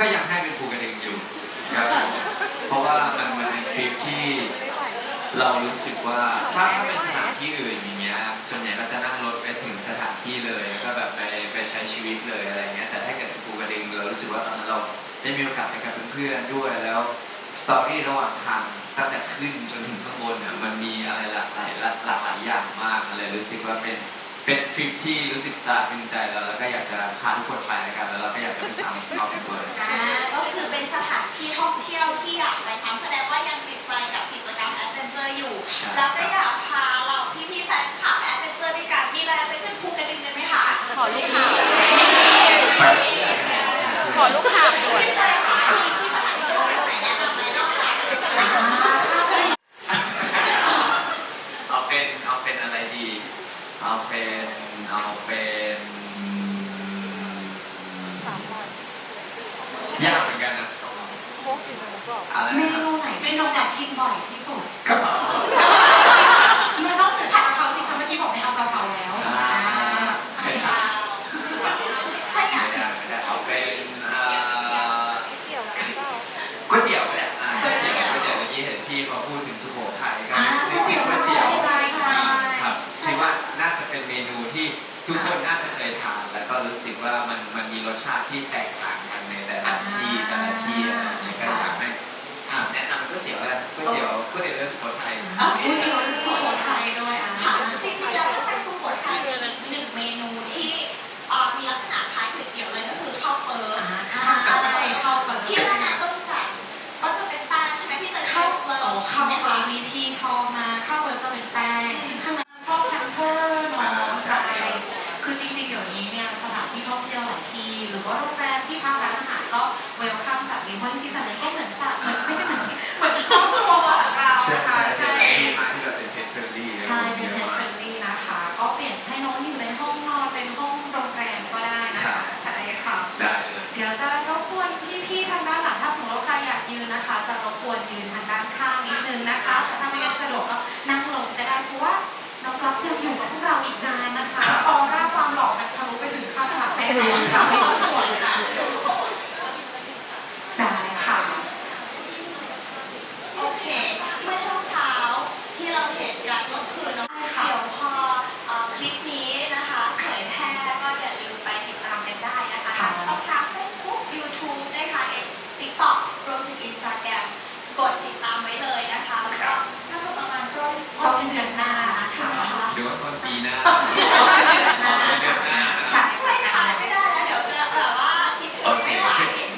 ก็ยังให้เป็นภูกระดึงอยู่ครับเพราะว่ามันมันเป็นทริปที่เรารู้สึกว่าถ้าถ้าเป็นสถานที่อื่นอย่างเงี้ยส่วนใหญ่ก็จะนั่งรถไปถึงสถานที่เลยแล้วก็แบบไปไปใช้ชีวิตเลยอะไรเงี้ยแต่ถ้าเกิดเป็นภูกระดึงเรารู้สึกว่าตอนนั้นเราได้มีโอกาสไปกับเพื่อนๆด้วยแล้วสตอรี่ระหว่างทางตั้งแต่ขึ้นจนถึงข้างบนเนี่ยมันมีอะไรหลากหลายหลากหลายอย่างมากเลยรู้สึกว่าเป็น เป็นทริปที่รู้สึกตราตรึงใจเราแล้วก็อยากจะพาทุกคนไปกันแล้วเราก็อยากจะไปซ้ำอีกรอบหนึ่งด้วยอ่าก็คือเป็นสถานที่ท่องเที่ยวที่อยากไปซ้ำแสดงว่ายังติดใจกับกิจกรรมแอดเวนเจอร์อยู่ ใช่ แล้วก็อยาก วนยืนทางด้านข้างนิดนึงนะคะแต่ถ้าไม่งั้นสะดวกก็นั่งลงก็ได้เพราะว่าน้องรับยังอยู่กับพวกเราอีกนานนะคะออร่าความหล่อมันทะลุไปถึงข้างหลังแน่นอนค่ะไม่ต้องห่วงค่ะได้ค่ะ โอเค เมื่อช่วงเช้าที่เราเห็นกันเมื่อคืนเนาะ ได้ค่ะ เดี๋ยวพอเอ่อคลิปนี้นะคะเผยแพร่ก็อย่าลืมไปติดตามกันได้นะคะทางช่องทาง Facebook YouTube นะคะ X TikTok รวมถึง Instagram กดติดตามไว้เลยนะคะแล้วก็น่าจะประมาณต้น ต้นเดือนหน้า ใช่ไหมคะ หรือว่าต้นปีหน้า ต้นเดือนหน้า ต้นเดือนหน้า ใช่ ไม่ขายไม่ได้แล้วเดี๋ยวจะแบบว่าคิดถึงไม่ไหว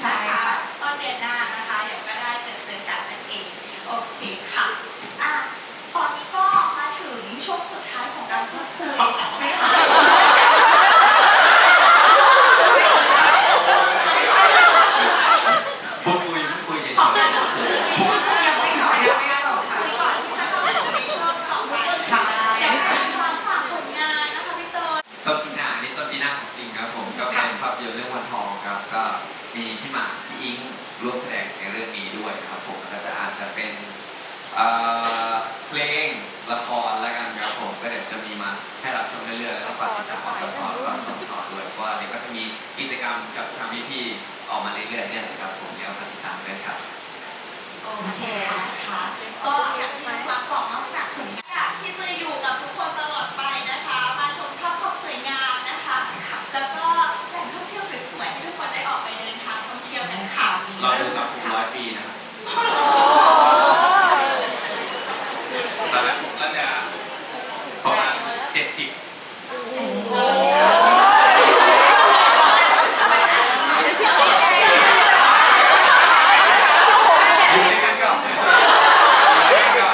ใช่ค่ะ ต้นเดือนหน้านะคะเดี๋ยวก็ได้เจอเจอกันนั่นเองโอเคค่ะอะตอนนี้ก็มาถึงช่วงสุดท้ายของการพูดคุยไม่ค่ะ พูดคุยพูดคุยเฉย ขอการ ๆ พูดคุย ยังไม่ต่อยังไม่ต่อค่ะ ก่อนที่จะเข้าสู่ในช่วงต่อไป ใช่ เดี๋ยวให้ร้านฝากผลงานนะคะพี่เตย ต้นปีหน้าอันนี้ต้นปีหน้าของจริงครับผมก็เป็นภาพยนตร์เรื่องวันทองครับก็มีที่มาพี่อิงร่วมแสดงในเรื่องนี้ด้วยครับผมก็จะอาจจะเป็น เอ่อเพลงละครแล้วกันครับผมก็เดี๋ยวจะมีมาให้รับชมเรื่อยๆแล้วก็ฝากติดตามอสมแล้วก็ต้นต่อด้วยเพราะว่าเดี๋ยวก็จะมีกิจกรรมกับทางพี่ๆออกมาเรื่อยๆเนี่ยนะครับผมเดี๋ยวฝากติดตามด้วยครับโอเคนะคะก็อยากให้น้องรักบอกนอกจากผลงานอยากที่จะอยู่กับทุกคนตลอดไปนะคะ มาชมภาพความสวยงามนะคะ แล้วก็แหล่งท่องเที่ยวสวยๆให้ทุกคนได้ออกไปเดินทางท่องเที่ยวกันค่ะรอดูกับผมร้อยปีนะครับตอนแรกผมก็จะประมาณเจ็ดสิบอยู่ด้วยกันก่อนอยู่ด้วยกันก่อ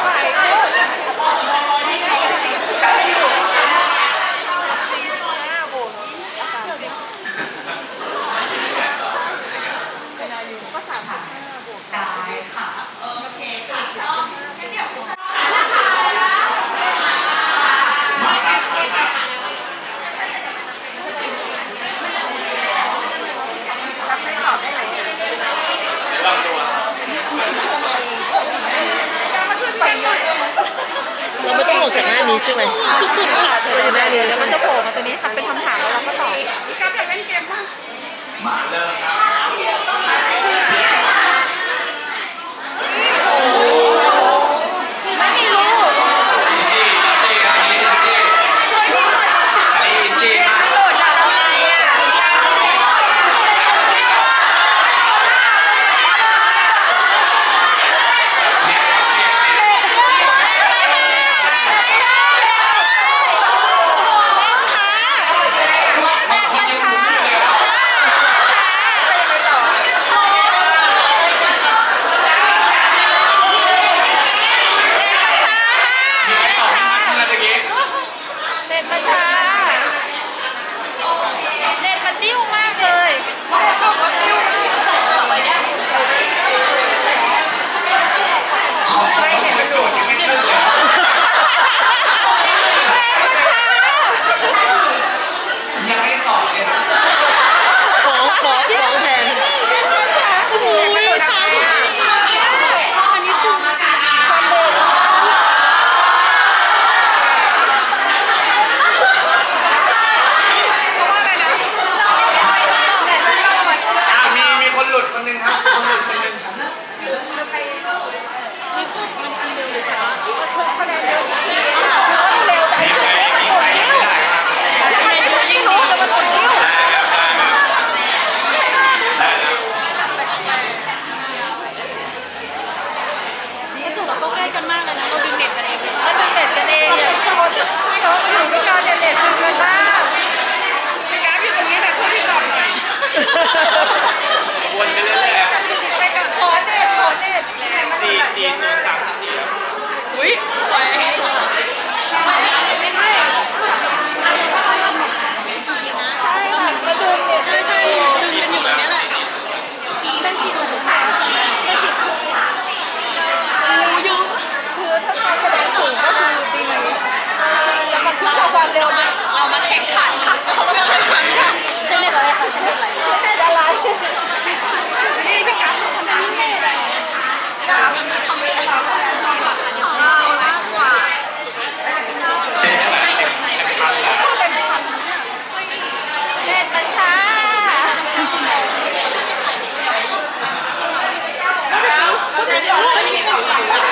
น หน้าโบนอากาศเป็น อยู่ด้วยกันก่อนอยู่ด้วยกัน เป็นอายุก็สามสิบห้าบวก ได้ค่ะ โอเคค่ะก็งั้นเดี๋ยวคุณ มาครับ รับไม่ตอบได้ไหมไปเยอะ เราไม่ต้องออกจากหน้านี้ใช่ไหมตัวอยู่หน้านี้แล้วมันจะโผล่มาตัวนี้ค่ะเป็นคำถามแล้วเราก็ตอบการแข่งเล่นเกมบ้างมาเริ่มครับ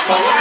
Yeah.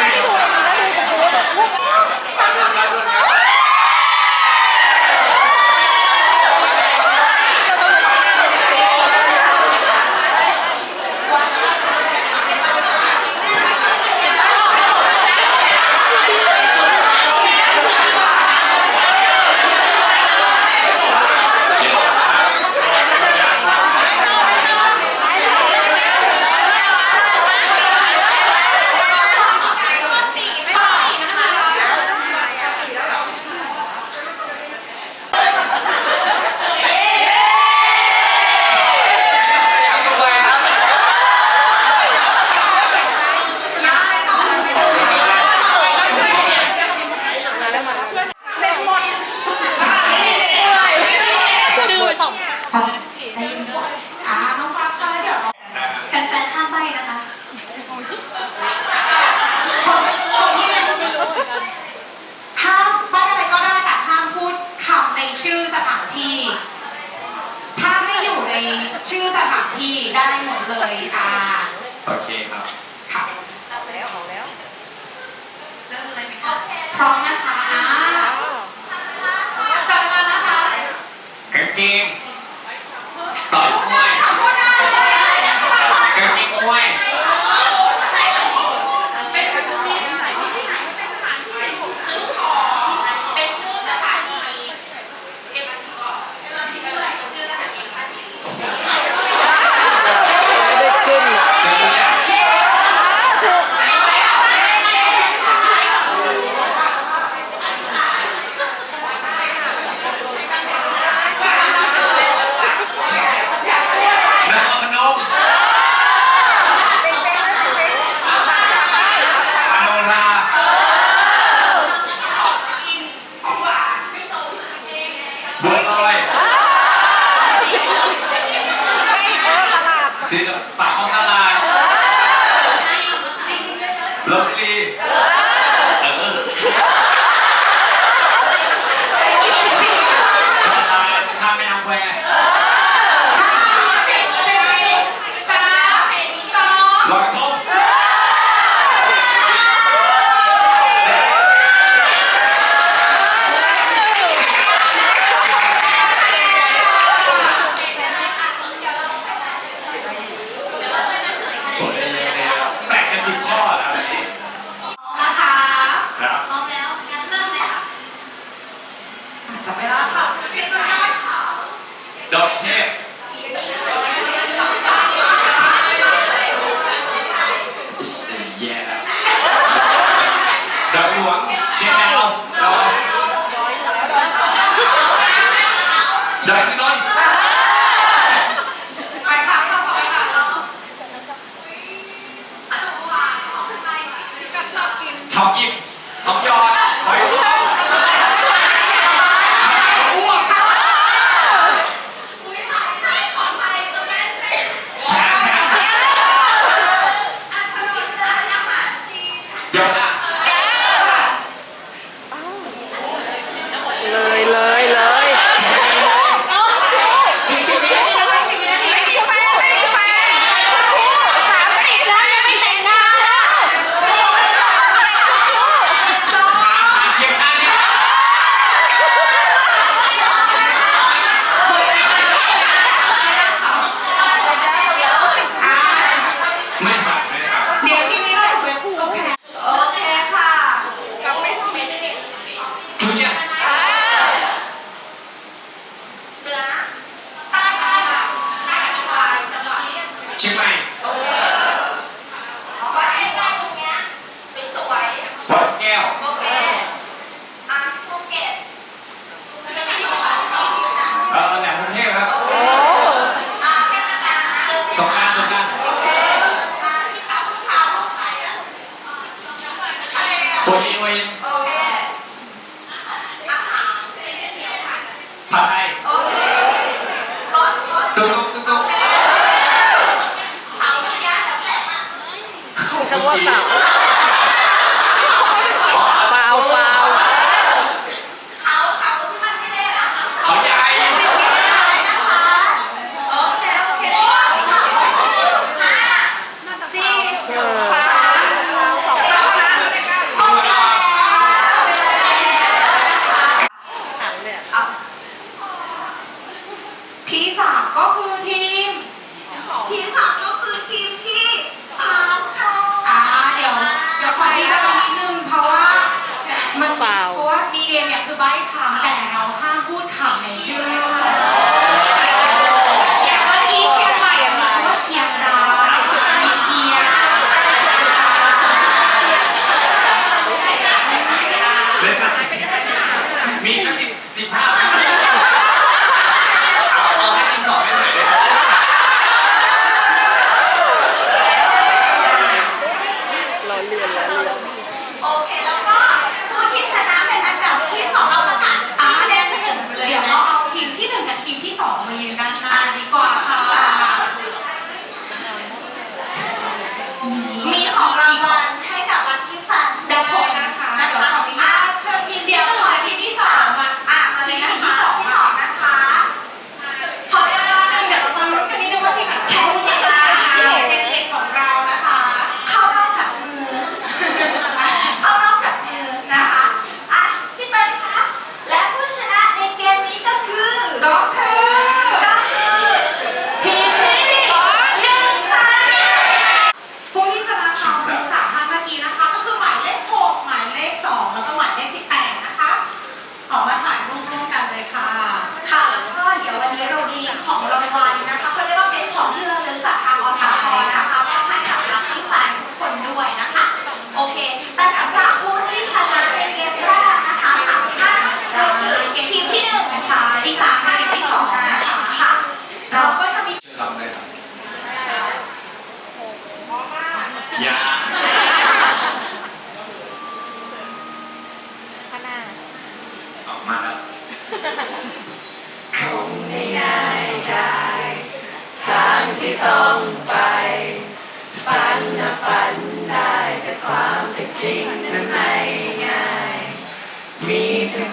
ได้แน่นอย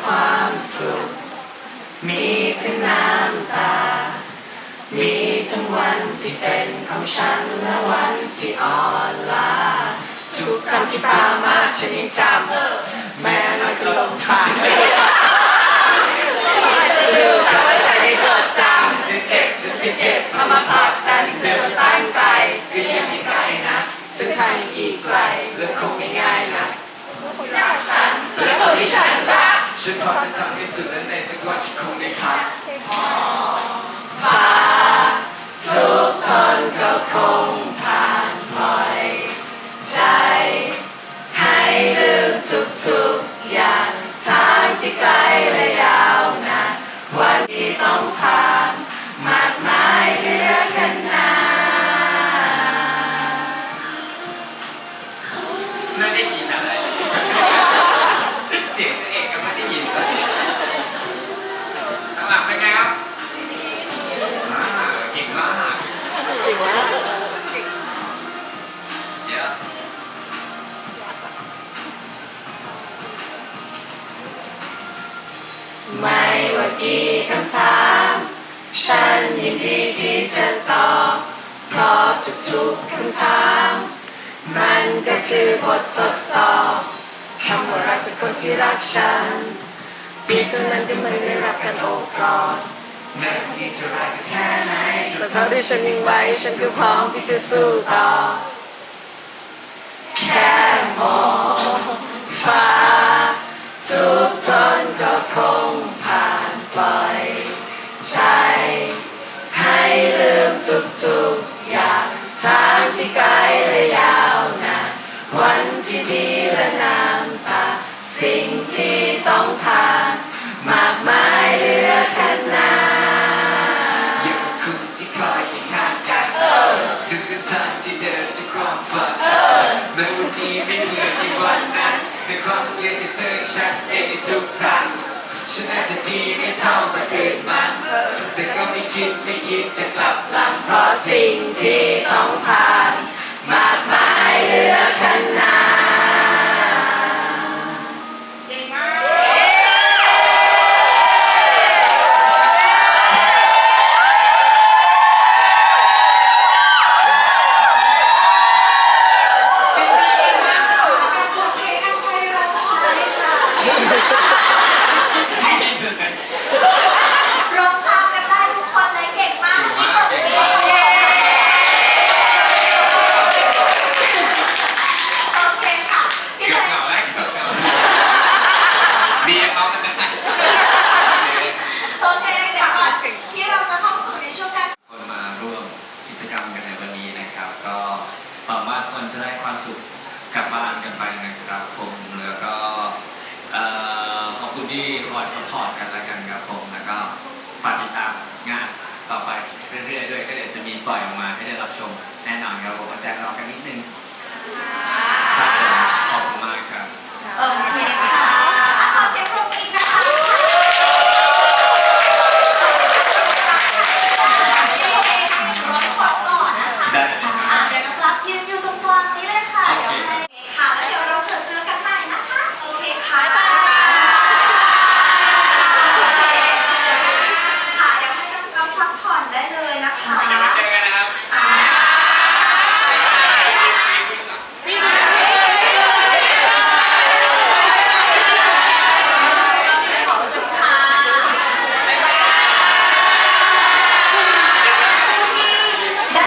ความสุข มีทั้งน้ำตา มีทั้งวันที่เป็นของฉันและวันที่อ่อนล้าทุกคำที่พามาฉันยังจำแม้มันก็ลงทางไม่ได้ลืมแต่ว่าฉันยังจดจำจะเก็บฉันเก็บมามาพักแต่ฉันเดินตั้งใจก็ยังไม่ไกลนะซึ่งทางอีกไกลและคงไม่ง่ายนะรักฉันและคนที่ฉันรัก ฉันพอจะทำให้สุดและในสักวันฉันคงได้พัก ช้างฉันยินดีที่จะตอบตอบชุกทุกๆคำถามมันก็คือบททดสอบคำว่ารักจากคนที่รักฉันเพียงเท่านั้นก็เหมือนได้รับการโอบกอดแม้ที่จะร้ายสักแค่ไหนแต่เท่าที่ฉันยิงไว้ฉันก็พร้อมที่จะสู้ต่อแค่มองฟ้าทุกทนก็คงผ่าน ปล่อยใช้ให้ลืมทุกๆอยากทางที่ไกลและยาวนานวันที่ดีและน้ำตา สิ่งที่ต้องผ่านมากมายเหลือขนาดอยู่คุณที่คอยเคียงข้างกันถึงเส้นทางที่เดินถึกความฝันเมื่อวันที่ไม่เหลือในวันนั้นในความเพียรที่เจอชัดเจนทุกครั้ง ฉันอาจจะดีไม่เท่าคนอื่นมันแต่ก็ไม่คิดไม่คิดจะกลับหลังเพราะสิ่งที่ต้องผ่าน มากมายเหลือขนาด